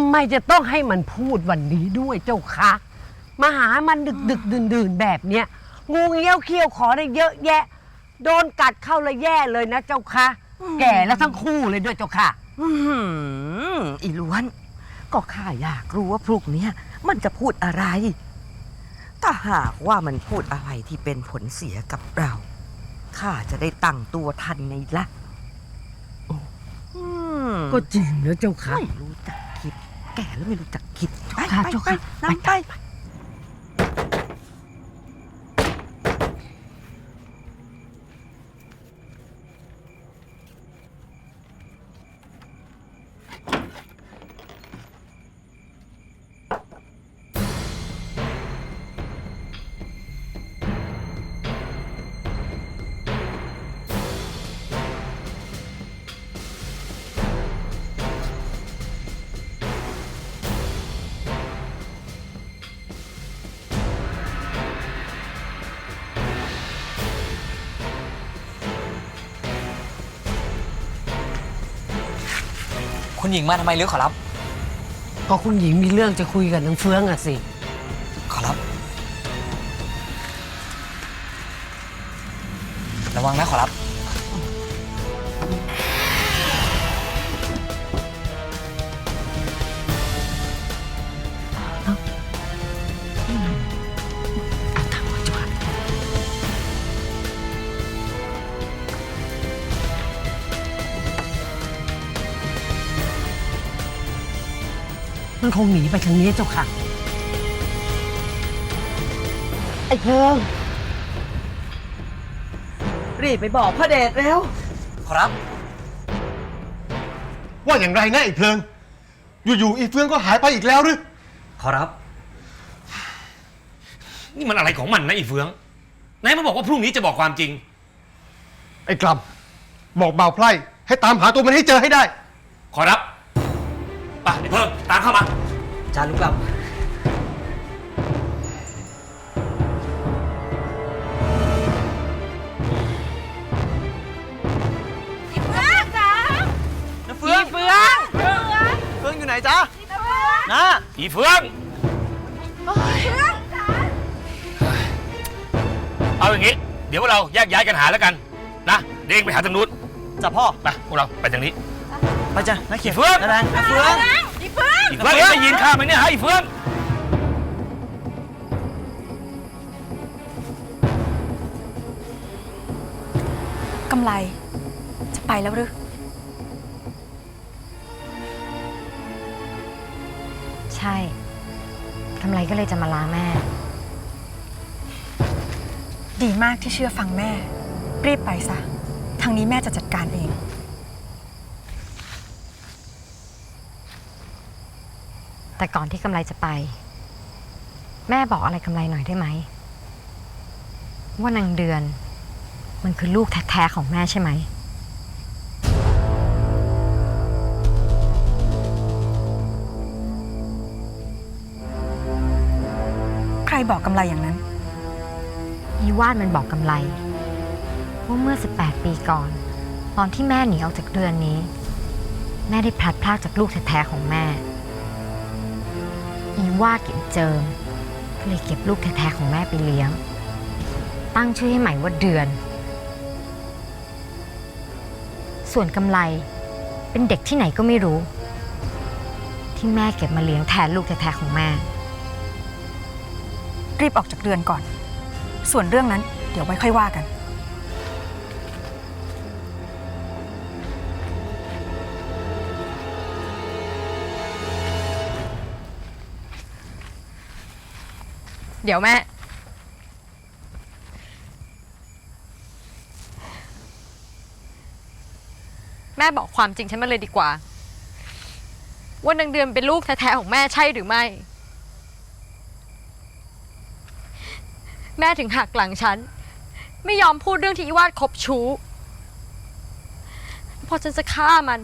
ำไมจะต้องให้มันพูดวันนี้ด้วยเจ้าคะมาหามันดึกดึกดื่นดื่นๆแบบเนี้ยงูเงี้ยวเขี้ยวขอได้เยอะแยะ โดนกัดเข้าและแย่เลยนะเจ้าคะแก่แล้วทั้งคู่เลยด้วยเจ้าค่ะ อื้อหืออีล้วน ก็ข้าอยากรู้ว่าพรุ่งเนี้ยมันจะพูดอะไร ถ้าหากว่ามันพูดอะไรที่เป็นผลเสียกับเราข้าจะได้ตั้งตัวทันในละอืมก็จริงนะเจ้าค่ะ ไม่รู้จักคิด แก่แล้วไม่รู้จักคิด ไปค่ะไปเจ้าไปค่ะนำไป คุณหญิงมาทำไมหรือขอรับ ก็คุณหญิงมีเรื่องจะคุยกับนางเฟืองอะสิ ขอรับ ระวังนะขอรับ มันคงหนีไปทางนี้เจ้าค่ะ ไอ้เพิงรีบไปบอกพระเดชเร็วขอรับ ว่าอย่างไรนะไอ้เพลิง อยู่ๆอีเฟืองก็หายไปอีกแล้วหรือขอรับ นี่มันอะไรของมันนะอีเฟืองไหนายมาบอกว่าพรุ่งนี้จะบอกความจริง ไอ้กลัมบอกเบาไพร่ให้ตามหาตัวมันให้เจอให้ได้ ขอรับ ไปไอ้เพิ่มตามเข้ามา จารุกลับเฟือง เฟืองเฟืองอยู่ไหนจ๊ะนะอีเฟืองเอาอย่างงี้ เดี๋ยวพวกเราแยกย้ายกันหาแล้วกัน นะ เด้งไปหาทางนู้น จ้ะพ่อ ไปพวกเราไปทางนี้ ไปจ้ะนักเขียนเฟืองแรงเฟืองอีเฟืองได้ยินข้าไหมเนี่ยฮะอีเฟืองกำไร จะไปแล้วหรือ ใช่กำไรก็เลยจะมาลาแม่ ดีมากที่เชื่อฟังแม่ รีบไปซะ ทางนี้แม่จะจัดการเอง แต่ก่อนที่กำไรจะไป แม่บอกอะไรกำไรหน่อยได้ไหม ว่านางเดือน มันคือลูกแท้ๆของแม่ใช่ไหม ใครบอกกำไรอย่างนั้น อีวาดมันบอกกำไรว่าเมื่อ 18 ปีก่อน ตอนที่แม่หนีออกจากเรือนนี้ แม่ได้พลัดพรากจากลูกแท้ๆของแม่ อีว่าดกับเจิมก็เลยเก็บลูกแท้ๆของแม่ไปเลี้ยง ตั้งชื่อให้ใหม่ว่าเดือน ส่วนกำไรเป็นเด็กที่ไหนก็ไม่รู้ ที่แม่เก็บมาเลี้ยงแทนลูกแท้ๆของแม่ รีบออกจากเรือนก่อน ส่วนเรื่องนั้นเดี๋ยวไว้ค่อยว่ากัน เดี๋ยวแม่ แม่บอกความจริงฉันมาเลยดีกว่า ว่านางเดือนเป็นลูกแท้ๆของแม่ใช่หรือไม่ แม่ถึงหักหลังฉัน ไม่ยอมพูดเรื่องที่อีวาดคบชู้ พอฉันจะฆ่ามัน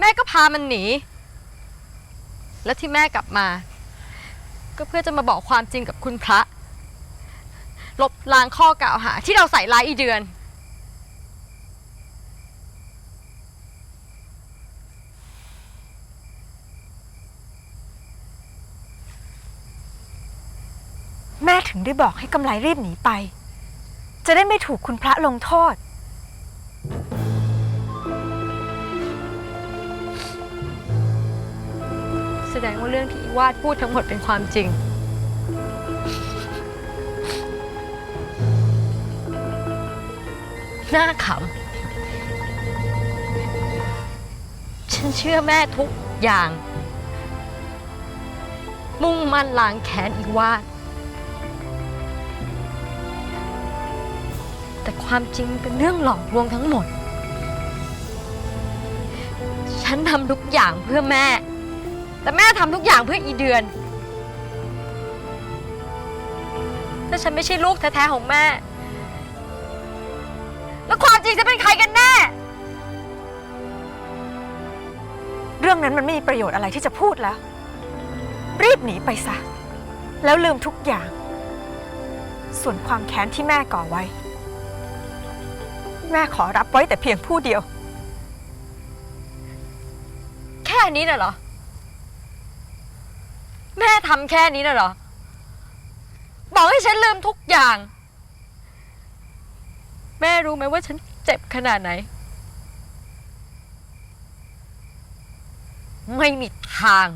แม่ก็พามันหนี แล้วที่แม่กลับมา ก็เพื่อจะมาบอกความจริงกับคุณพระ ลบล้างข้อกล่าวหา ที่เราใส่ร้ายอีเดือน แม่ถึงได้บอกให้กำไรรีบหนีไป จะได้ไม่ถูกคุณพระลงโทษ ดงว่าเรื่องที่อีวาดพูดทั้งหมดเป็นความจริงน่าขำ ฉันเชื่อแม่ทุกอย่าง มุ่งมั่นล้างแค้นอีวาด แต่ความจริงเป็นเรื่องหลอกลวงทั้งหมด ฉันทำทุกอย่างเพื่อแม่ แต่แม่ทำทุกอย่างเพื่ออีเดือน ถ้าฉันไม่ใช่ลูกแท้ๆของแม่ แล้วความจริงจะเป็นใครกันแน่ เรื่องนั้นมันไม่มีประโยชน์อะไรที่จะพูดแล้ว รีบหนีไปซะ แล้วลืมทุกอย่าง ส่วนความแค้นที่แม่ก่อไว้ แม่ขอรับไว้แต่เพียงผู้เดียว แค่นี้น่ะเหรอ แม่ทำแค่นี้น่ะเหรอ บอกให้ฉันลืมทุกอย่าง แม่รู้ไหมว่าฉันเจ็บขนาดไหน ไม่มีทาง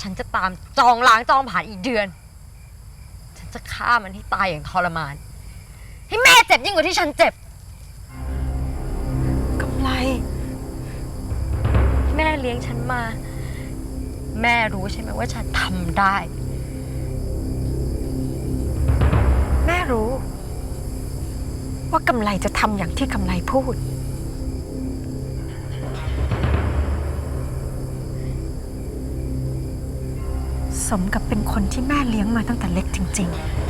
ฉันจะตามจองล้างจองผ่านอีกเดือน ฉันจะฆ่ามันให้ตายอย่างทรมาน ให้แม่เจ็บยิ่งกว่าที่ฉันเจ็บกำไรแม่เลี้ยงฉันมา แม่รู้ใช่ไหมว่าฉันทำได้ แม่รู้ ว่ากำไรจะทำอย่างที่กำไรพูด สมกับเป็นคนที่แม่เลี้ยงมาตั้งแต่เล็กจริง ๆ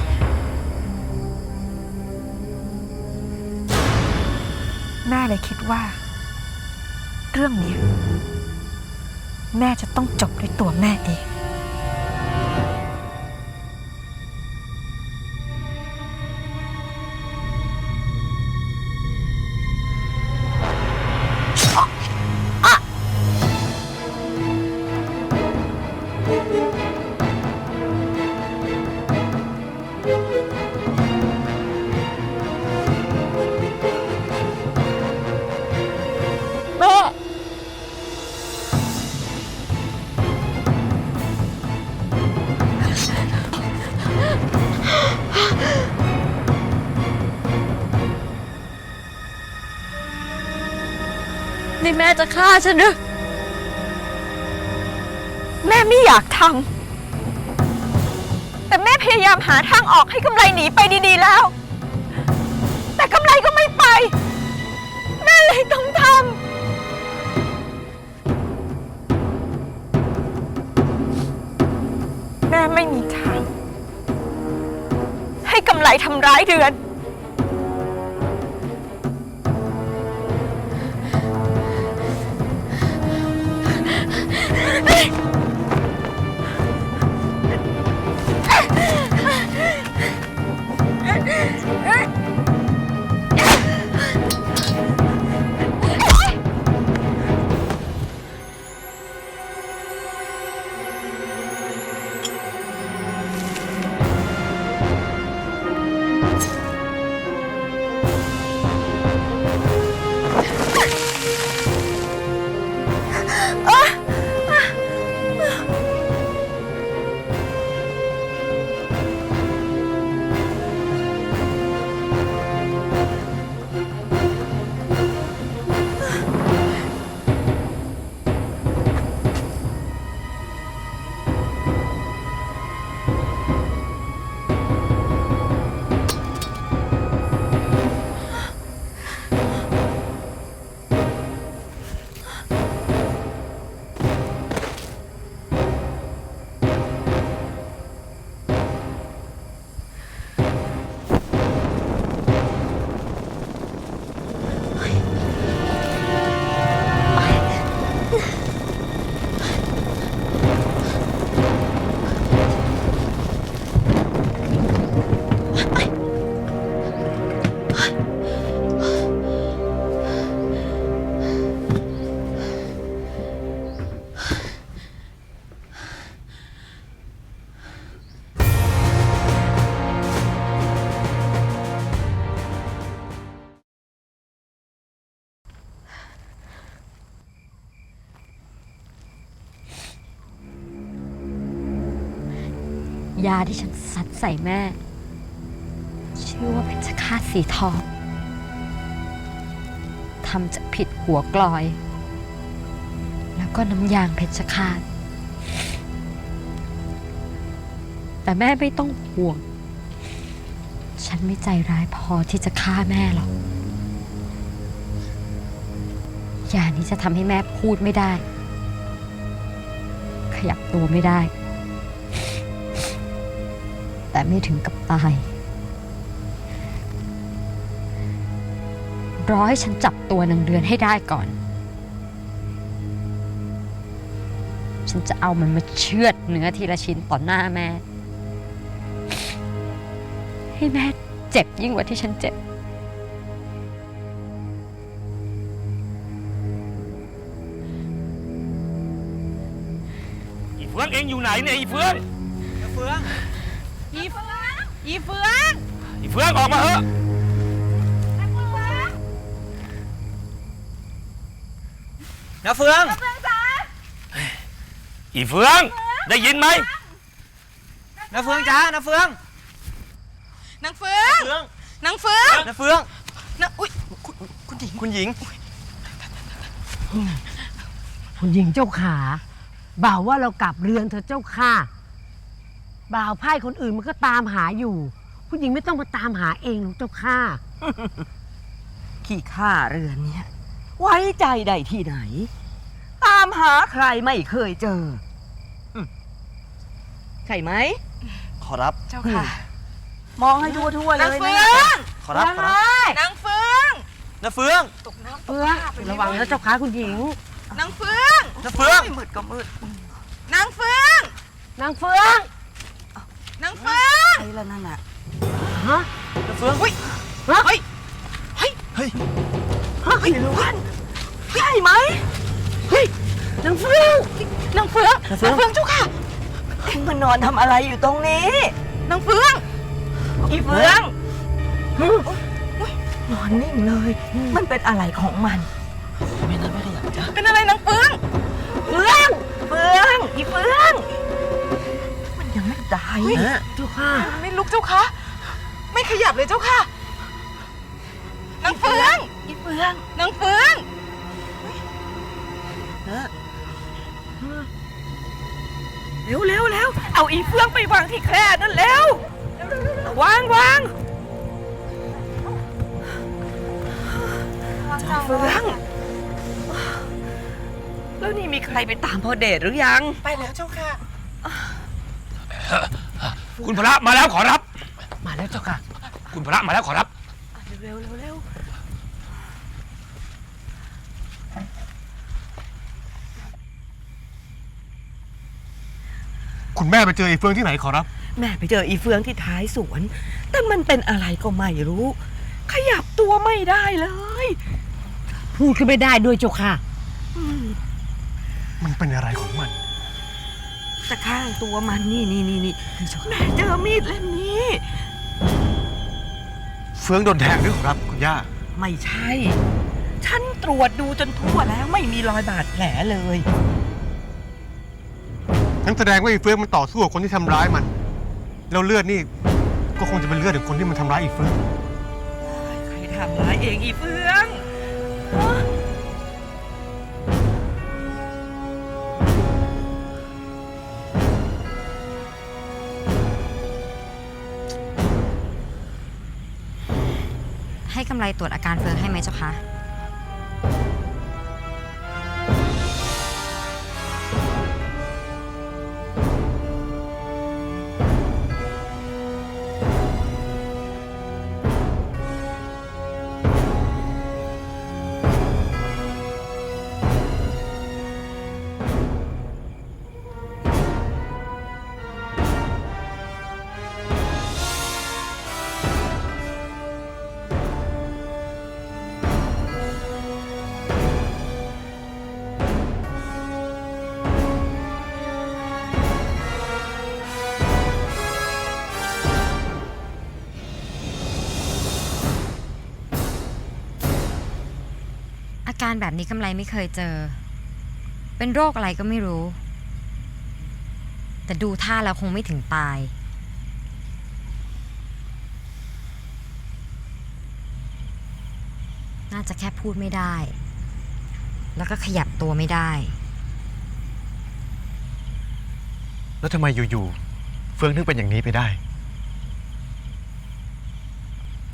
แม่เลยคิดว่า เรื่องเนี้ย แม่จะต้องจบด้วยตัวแม่เอง จะฆ่าฉันหรือแม่ไม่อยากทำแต่แม่พยายามหาทางออกให้กำไรหนีไปดีๆแล้ว แต่กำไรก็ไม่ไป แม่เลยต้องทำแม่ไม่มีทาง ให้กำไรทำร้ายเดือน ยาที่ฉันซัดใส่แม่ ชื่อว่าเพชฌฆาตสีทองทำจากผิดหัวกลอย แล้วก็น้ำยางเพชฌฆาต แต่แม่ไม่ต้องห่วง ฉันไม่ใจร้ายพอที่จะฆ่าแม่หรอกยานี้จะทำให้แม่พูดไม่ได้ ขยับตัวไม่ได้ ไม่ถึงกับตาย รอให้ฉันจับตัวนางเดือนให้ได้ก่อน ฉันจะเอามันมาเชือดเนื้อทีละชิ้นต่อหน้าแม่ ให้แม่เจ็บยิ่งกว่าที่ฉันเจ็บอีเฟืองเองอยู่ไหนเนี่ยอีเฟือง เฟือง อีเฟืองอีเฟืองอีเฟืองออกมาเถอะนะเฟืองอีเฟือง ได้ยินไหมนะเฟืองจ้านะเฟืองนางเฟืองเฟืองนางเฟืองนะเฟืองนางอุ้ยคุณหญิงคุณหญิง คุณหญิงเจ้าขาบ่าวว่าเรากลับเรือนเถอะเจ้าค่ะ บ่าวไพ่คนอื่นมันก็ตามหาอยู่คุณหญิงไม่ต้องมาตามหาเองหรอกเจ้าค่ะ ขี้ข้าเรือนเนี่ย ไว้ใจได้ที่ไหน ตามหาใครไม่เคยเจออืมใช่ไหม ขอรับ เจ้าค่ะ มองให้ทั่วทั่วๆเลนางยเฟืนะองขอรับ ขอรับนางเฟืองนะเฟืองตกน้ำตกเฟืองท่าไประวังนะเจ้าค่ะคุณหญิง นางเฟืองนะเฟือง มืดก็มืด นางเฟือง นางเฟือง นางเฟืองไอ้ละนั่นน่ะฮะนะเฟืองอุ้ยฮะเฮ้ยเฮ้ยเฮ้ยล้วนใช่ไหมเฮ้ยนางเฟืองนางเฟืองนะเฟืองนางเฟืองเจ้าค่ะเอ็งมานอนทำอะไรอยู่ตรงนี้นางเฟืองอีเฟืองนอนนิ่งเลย มันเป็นอะไรของมันไม่น่าไม่ได้อยากจ้าเป็นอะไรนางเฟืองเฟืองเฟืองอีเฟืองมันยัง ไม่ตายนะเจ้าค่ะ ไม่ลุกเจ้าค่ะ ไม่ขยับเลยเจ้าค่ะนางเฟืองอีเฟืองนางเฟืองนะเร็วเร็วเร็วเอาอีเฟืองไปวางที่แคร่นั่นเร็ววางวางเฟืองแล้วนี่มีใครไปตามพ่อเดชหรือยัง ไปแล้วเจ้าค่ะ คุณพระมาแล้วขอรับ มาแล้วเจ้าค่ะ คุณพระมาแล้วขอรับ เร็วเร็วเร็วคุณแม่ไปเจอไอ้เฟืองที่ไหนขอรับ แม่ไปเจออีเฟืองที่ท้ายสวน แต่มันเป็นอะไรก็ไม่รู้ ขยับตัวไม่ได้เลย พูดขึ้นไม่ได้ด้วยเจ้าค่ะ มันเป็นอะไรของมัน จะข้างตัวมันนี่นี่นี่นี่แม่เจอมีดเล่มนี้ เฟืองโดนแทงด้วยขอรับ คุณย่า ไม่ใช่ ฉันตรวจดูจนทั่วแล้วไม่มีรอยบาดแผลเลยงั้นแสดงว่าไอ้เฟืองมันต่อสู้กับคนที่ทำร้ายมัน แล้วเลือดนี่ ก็คงจะเป็นเลือดของคนที่มันทำร้ายไอ้เฟือง ใครทำร้ายเองอีเฟือง ไรตรวจอาการเฟืองให้ไหมเจ้าคะ การแบบนี้กำไรไม่เคยเจอ เป็นโรคอะไรก็ไม่รู้ แต่ดูท่าแล้วคงไม่ถึงตาย น่าจะแค่พูดไม่ได้ แล้วก็ขยับตัวไม่ได้ แล้วทำไมอยู่ๆเฟืองถึงเป็นอย่างนี้ไปได้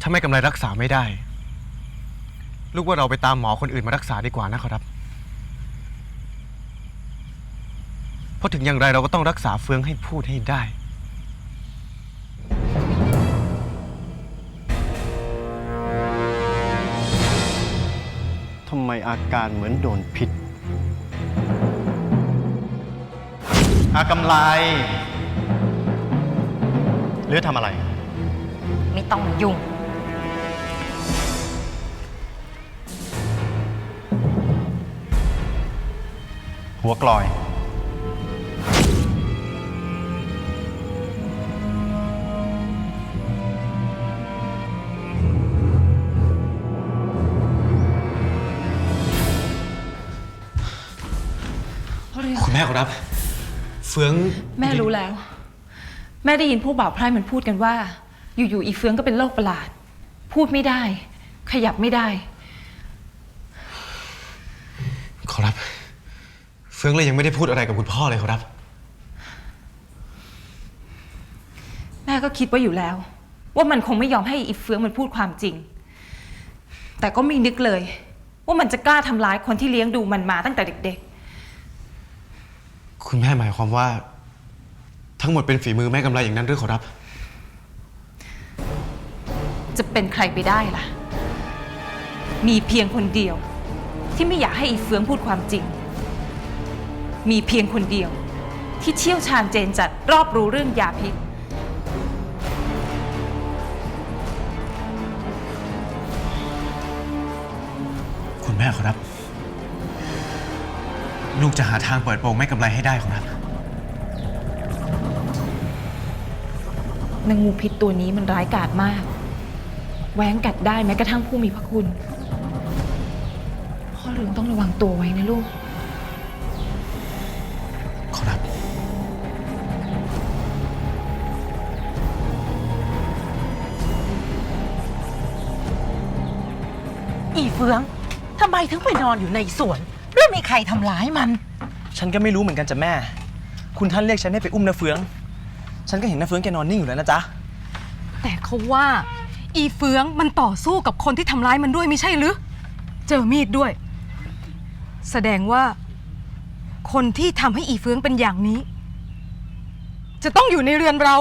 ถ้าไม่กำไรรักษาไม่ได้ ลูกว่าเราไปตามหมอคนอื่นมารักษาดีกว่านะครับ เพราะถึงอย่างไรเราก็ต้องรักษาเฟืองให้พูดให้ได้ ทำไมอาการเหมือนโดนพิษ อากำไลหรือทำอะไร ไม่ต้องมายุ่ง หัวกลอย คุณแม่ครับ เฟืองแม่รู้แล้ว แม่ได้ยินพวกบ่าวไพร่มันพูดกันว่า อยู่ๆอีเฟืองก็เป็นโรคประหลาด พูดไม่ได้ ขยับไม่ได้ ขอรับ เฟืองเลยยังไม่ได้พูดอะไรกับคุณพ่อเลยขอรับ แม่ก็คิดไว่าอยู่แล้ว ว่ามันคงไม่ยอมให้อีเฟืองมันพูดความจริง แต่ก็ไมีนึกเลย ว่ามันจะกล้าทำร้ายคนที่เลี้ยงดูมันมาตั้งแต่เด็ก คุณแม่หมายความว่า ทั้งหมดเป็นฝีมือแม่กำไรอย่างนั้นหรือขอรับ ๆ จะเป็นใครไปได้ล่ะ มีเพียงคนเดียว ที่ไม่อยากให้อีเฟืองพูดความจริง มีเพียงคนเดียว ที่เชี่ยวชาญเจนจัดรอบรู้เรื่องยาพิษ คุณแม่ขอรับ ลูกจะหาทางเปิดโปงแม่กำไรให้ได้ขอรับ นางงูพิษตัวนี้มันร้ายกาจมาก แหวงกัดได้แม้กระทั่งผู้มีพระคุณ พ่อเรืองต้องระวังตัวไว้นะลูก เฟืองทำไมถึงไปนอนอยู่ในสวนหรือมีใครทำร้ายมัน ฉันก็ไม่รู้เหมือนกันจ้ะแม่ คุณท่านเรียกฉันให้ไปอุ้มนาเฟือง ฉันก็เห็นนาเฟืองแกนอนนิ่งอยู่แล้วนะจ๊ะ แต่เขาว่า อีเฟืองมันต่อสู้กับคนที่ทำร้ายมันด้วยไม่ใช่หรือ เจอมีดด้วย แสดงว่า คนที่ทำให้อีเฟืองเป็นอย่างนี้ จะต้องอยู่ในเรือนเรา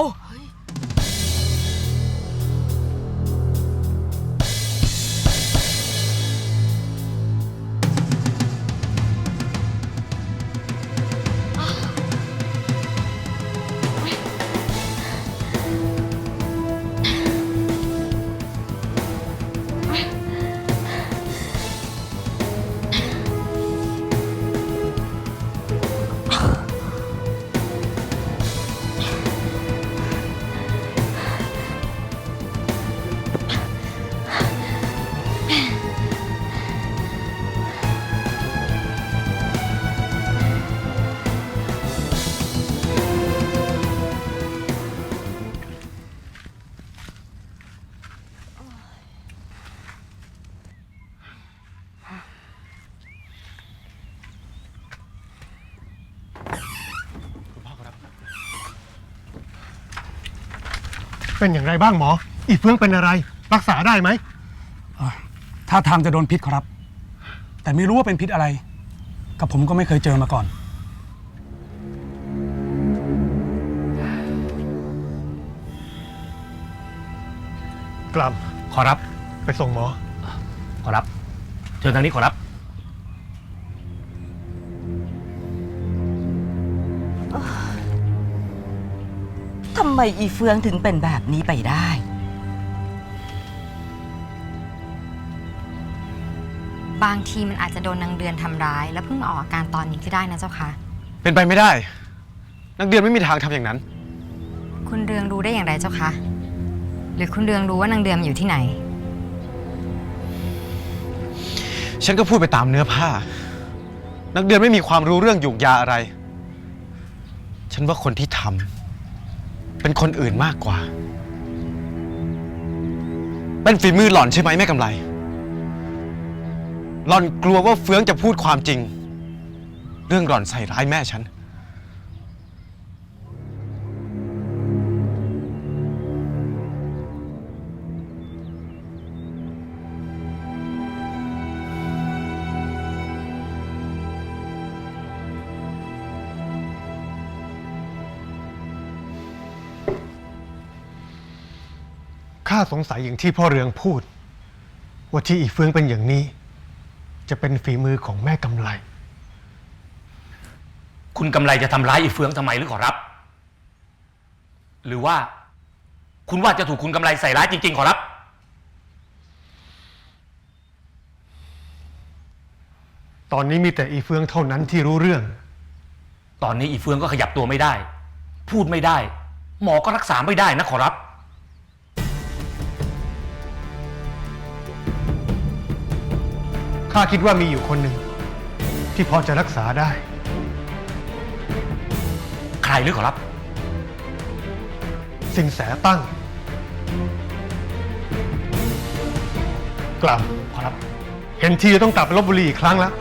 เป็นอย่างไรบ้างหมอ อีเฟืองเป็นอะไร รักษาได้ไหมถ้าทางจะโดนพิษครับ แต่ไม่รู้ว่าเป็นพิษอะไร กับผมก็ไม่เคยเจอมาก่อน กลัมขอรับ ไปส่งหมอ ขอรับ เชิญทางนี้ขอรับ ไมอีเฟืองถึงเป็นแบบนี้ไปได้ บางทีมันอาจจะโดนนางเดือนทำร้าย แล้วเพิ่งมาออกอาการตอนนี้ก็ได้นะเจ้าคะเป็นไปไม่ได้ นักเดือนไม่มีทางทำอย่างนั้น คุณเรืองรู้ได้อย่างไรเจ้าคะหรือคุณเรืองรู้ว่านางเดือนอยู่ที่ไหน ฉันก็พูดไปตามเนื้อผ้า นักเดือนไม่มีความรู้เรื่องหยูกยาอะไร ฉันว่าคนที่ทำ เป็นคนอื่นมากกว่า เป็นฝีมือหล่อนใช่ไหมแม่กำไร หล่อนกลัวว่าเฟืองจะพูดความจริง เรื่องหล่อนใส่ร้ายแม่ฉันาสงสัยอย่างที่พ่อเรืองพูด ว่าที่อีเฟืองเป็นอย่างนี้ จะเป็นฝีมือของแม่กำไล คุณกำไรจะทำร้ายอีเฟืองทำไมหรือขอรับ หรือว่า คุณว่าจะถูกคุณกำไรใส่ร้ายจริง ๆ ขอรับ ตอนนี้มีแต่อีเฟืองเท่านั้นที่รู้เรื่อง ตอนนี้อีเฟืองก็ขยับตัวไม่ได้ พูดไม่ได้ หมอก็รักษาไม่ได้นะขอรับ ข้าคิดว่ามีอยู่คนหนึ่ง ที่พอจะรักษาได้ ใครหรือขอรับ สิงแสตั้ง กลับขอรับ เห็นทีจะต้องกลับไปลบบุรีอีกครั้งแล้ว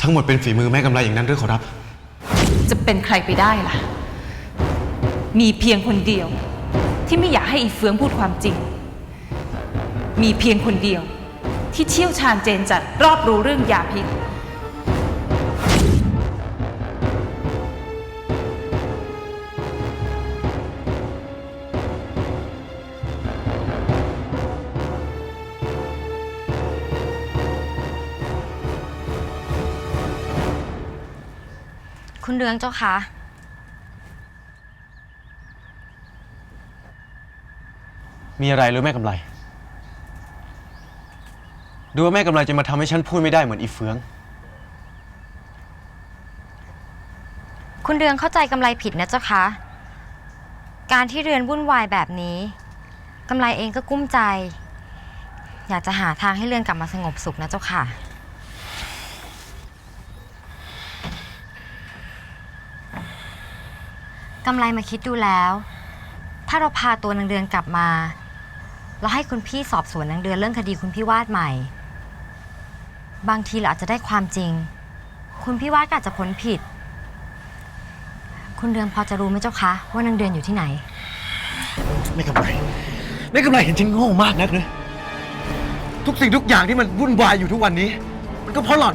ทั้งหมดเป็นฝีมือแม่กำไรอย่างนั้นหรือขอรับ จะเป็นใครไปได้ล่ะ มีเพียงคนเดียว ที่ไม่อยากให้อีเฟืองพูดความจริง มีเพียงคนเดียว ที่เชี่ยวชาญเจนจัดรอบรู้เรื่องยาพิษ เรืองเจ้าคะมีอะไรหรือแม่กำไร ดูว่าแม่กำไรจะมาทำให้ฉันพูดไม่ได้เหมือนอีเฟือง คุณเรืองเข้าใจกำไรผิดนะเจ้าคะการที่เรือนวุ่นวายแบบนี้กำไรเองก็กุ้มใจ อยากจะหาทางให้เรือนกลับมาสงบสุขนะเจ้าค่ะำไรมาคิดดูแล้ว ถ้าเราพาตัวนางเดือนกลับมาแล้วให้คุณพี่สอบสวนนางเดือนเรื่องคดีคุณพี่วาดใหม่ บางทีเราอาจจะได้ความจริง คุณพี่วาดก็อาจจะพ้นผิด คุณเดือนพอจะรู้ไหมเจ้าคะว่านางเดือนอยู่ที่ไหน ไม่กำไร ไม่กำไรเห็นฉันโง่มากนักเลยทุกสิ่งทุกอย่างที่มันวุ่นวายอยู่ทุกวันนี้ มันก็เพราะหล่อน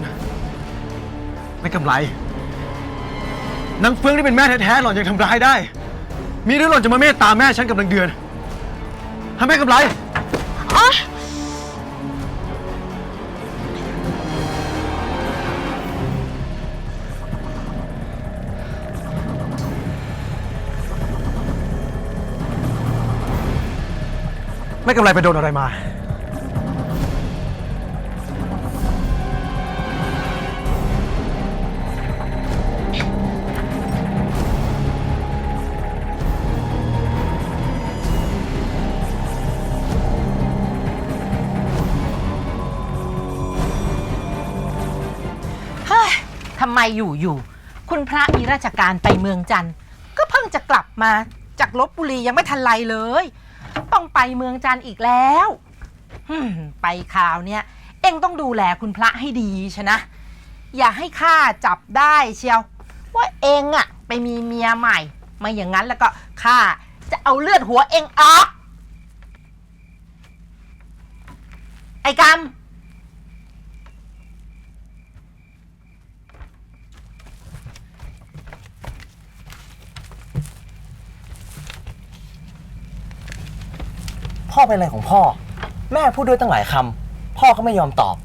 ไม่กำไร นางเฟืองที่เป็นแม่แท้ๆหล่อนยังทำร้ายได้ มีหรือหล่อนจะมาเมตตาแม่ฉันกับนางเดือนทำแม่กำไรไม่กำไรไปโดนอะไรมา ไมอยู่อยู่ๆคุณพระมีราชการไปเมืองจันทร์ก็เพิ่งจะกลับมาจากลบบุรียังไม่ทันไรเลย ต้องไปเมืองจันทร์อีกแล้วฮึ่มไปคราวเนี้ยเอ็งต้องดูแลคุณพระให้ดีชนะ อย่าให้ข้าจับได้เชียว ว่าเอ็งอะไปมีเมียใหม่ ไม่อย่างนั้นแล้วก็ข้าจะเอาเลือดหัวเอ็งออกไอ้กำ พ่อเป็นอะไรของพ่อ แม่พูดด้วยตั้งหลายคำพ่อก็ไม่ยอมตอบ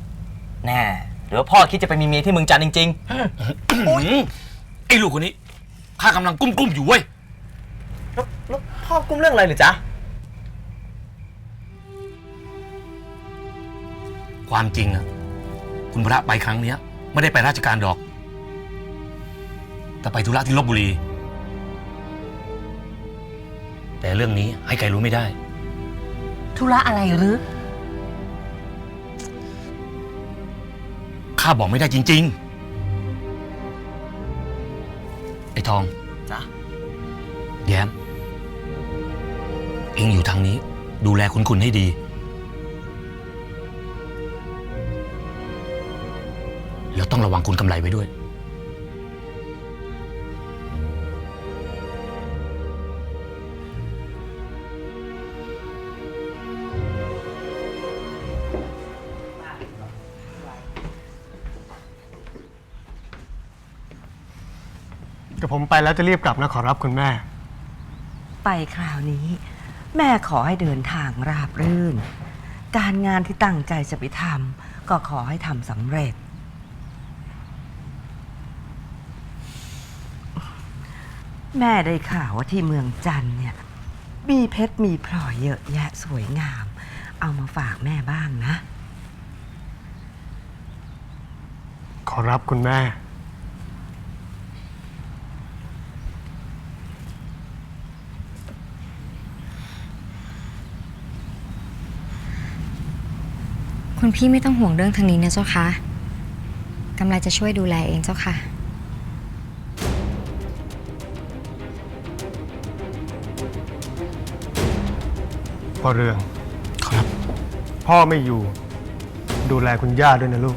แน่หรือว่าพ่อคิดจะไปมีเมียที่เมืองจันทร์จริง ไอ้ลูกคนนี้ข้ากำลังกุ้มๆอยู่เว้ย ๆ แล้วแล้วพ่อกุ้มเรื่องอะไรหรือจ๊ะ ความจริงอะคุณพระไปครั้งเนี้ย ไม่ได้ไปราชการดอก แต่ไปธุระที่ลบบุรี แต่เรื่องนี้ให้ใครรู้ไม่ได้ ธุระอะไรหรือ ข้าาบอกไม่ได้จริง ๆ ไอ้ทองจ๊ะแย้ม เองอยู่ทางนี้ ดูแลคุณคุณให้ดี แล้วต้องระวังคุณกำไรไว้ด้วย กับผมไปแล้วจะรีบกลับนะขอรับคุณแม่ ไปคราวนี้ แม่ขอให้เดินทางราบรื่น การงานที่ตั้งใจจะไปทำก็ขอให้ทำสำเร็จ แม่ได้ข่าวว่าที่เมืองจันทร์เนี่ย มีเพชรมีพลอยเยอะแยะสวยงาม เอามาฝากแม่บ้างนะ ขอรับคุณแม่ คุณพี่ไม่ต้องห่วงเรื่องทางนี้นะเจ้าคะกำไรจะช่วยดูแลเองเจ้าค่ะ พ่อเรืองครับ พ่อไม่อยู่ ดูแลคุณย่าด้วยนะลูก